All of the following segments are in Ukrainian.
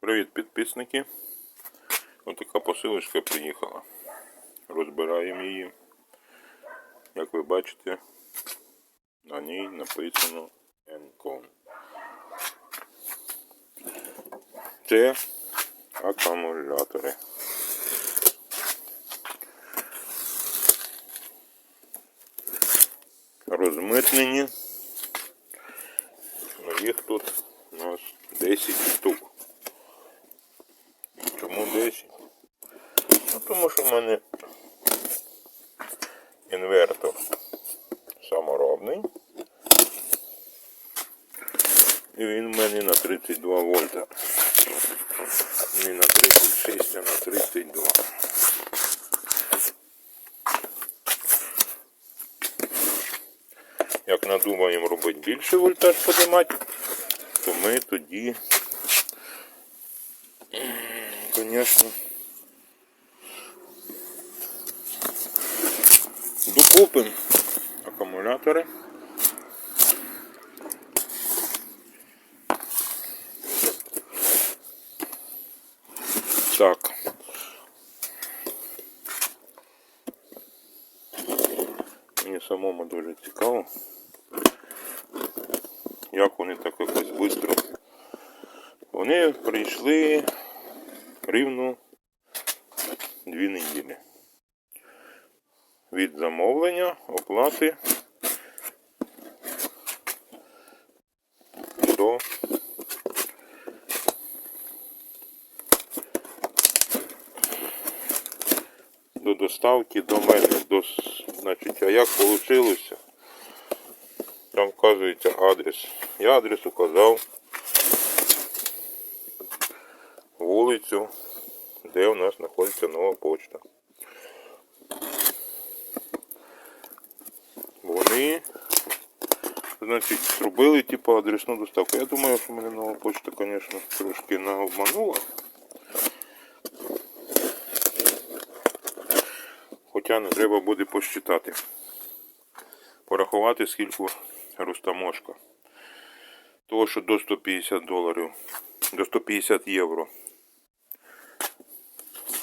Привіт, підписники. Ось така посилочка приїхала. Розбираємо її. Як ви бачите, на ній написано Encon. Це акумулятори. Розмитнені. Ну, їх тут у нас 10 штук. Чому 10? Ну, тому що в мене інвертор саморобний. І він в мене на 32 вольта. Не на 36, а на 32. Як надумаємо робити більше вольтаж подимати, то ми тоді, звісно, докупимо акумулятори. Так. Мені самому дуже цікаво, як вони так якось швидко. Вони прийшли рівно дві неділі. Від замовлення, оплати до до доставки до мене. До, значить, а як вийшло? Там вказується адрес. Я адрес указав вулицю, де у нас знаходиться нова почта. Вони, значить, зробили типу адресну доставку. Я думаю, що мене нова почта, звісно, трошки наобманула. Хоча не треба буде посчитати. Порахувати, скільки ростаможка. Того, що до 150 доларів, до 150 євро.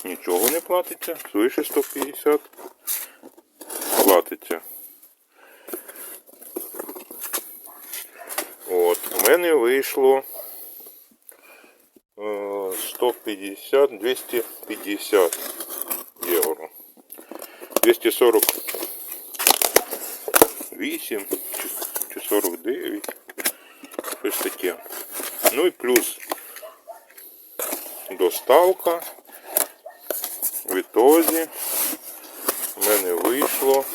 Нічого не платиться, свише 150 платиться. У мене вийшло е, 150, 250 євро. 248 чи- чи 49. Щось таке. Ну і плюс доставка. В ітозі в мене вийшло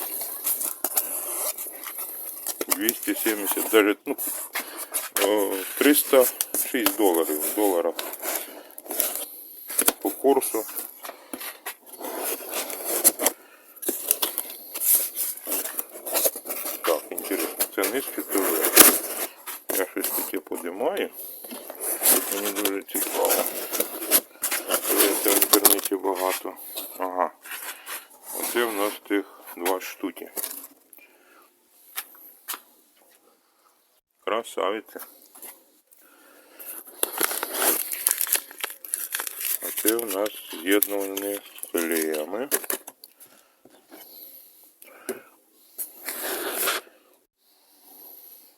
270, даже, ну, е, 306 доларів в доларах по курсу. Так, інтересно, це низьке ТВ. Я щось таке подимаю. Мені дуже цікаво. Це в інтернеті багато. Ага. Оце в нас тих два штуки. Красавиці. Це в нас з'єднувані клеями.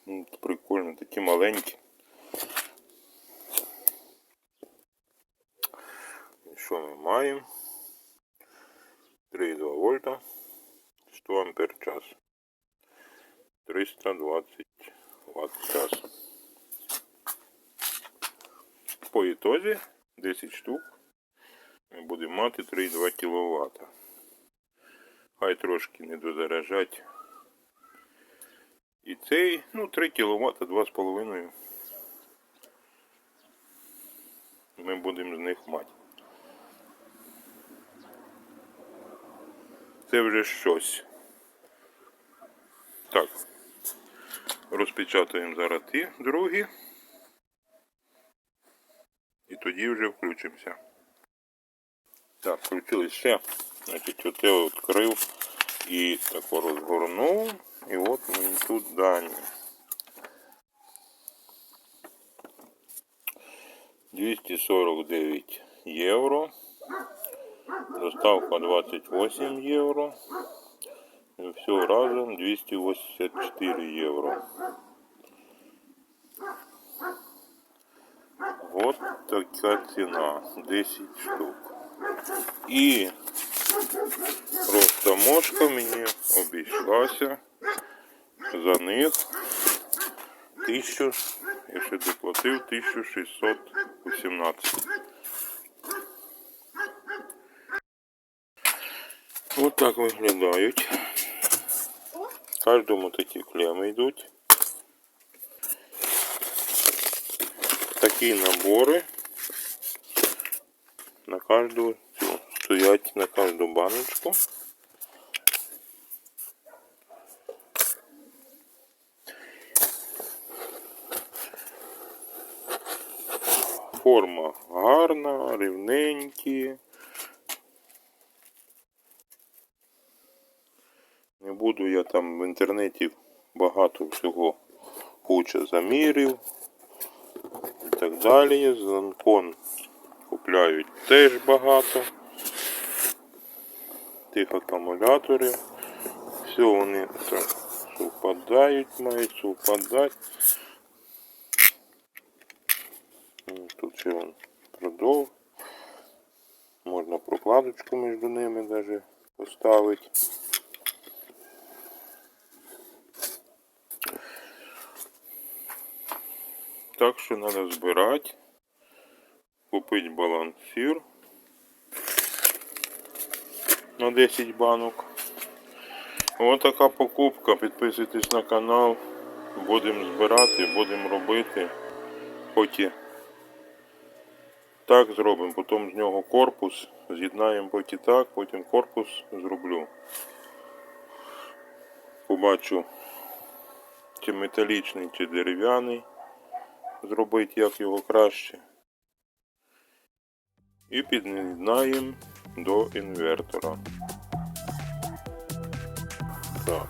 Ну, Прикольно, такі маленькі. І що ми маємо? 3,2 вольта, 100 ампер час. 320 ватт час. По ітозі 10 штук ми будемо мати 3,2 кВт. Хай трошки не дозаряджать. І цей, ну, 3 кВт, 2,5 ми будемо з них мати. Це вже щось. Так. Розпечатаємо зараз ті другі. І тоді вже включимося. Так, включились ще. Значить, от я відкрив і тако розгорнув. І от мені тут дані. 249 євро. Доставка 28 євро. І все разом 284 євро. Вот така ціна. 10 штук. І просто мошка мені обійшлася за них тисячу, я ще доплатив 1618. Ось так виглядають. В кожному такі клеми йдуть. Такі набори на кожну стоять на кожну баночку. Форма гарна, рівненькі. Не буду я там в інтернеті багато всього куча замірів і так далі. Занкон купляють теж багато. Тих акумуляторів. Все вони так совпадають, мають совпадати. Тут ще он продов. Можна прокладочку між ними даже поставити. Так що треба збирати, купити балансір на 10 банок. Ось така покупка. Підписуйтесь на канал. Будемо збирати, будемо робити. Поки так зробимо, потім з нього корпус. З'єднаємо поки так, потім корпус зроблю. Побачу, чи металічний, чи дерев'яний. Зробити як його краще. І під'єднаємо до інвертора. Так.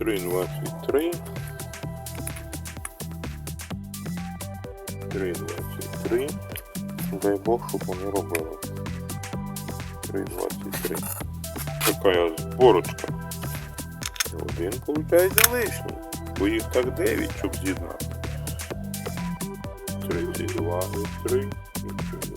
3,23. 3,23. Дай Бог, щоб вони робили. 3,23. Така зборочка. Один виходить лишній. Бо їх так 9, щоб з'єднати. 32 і 3 і 3.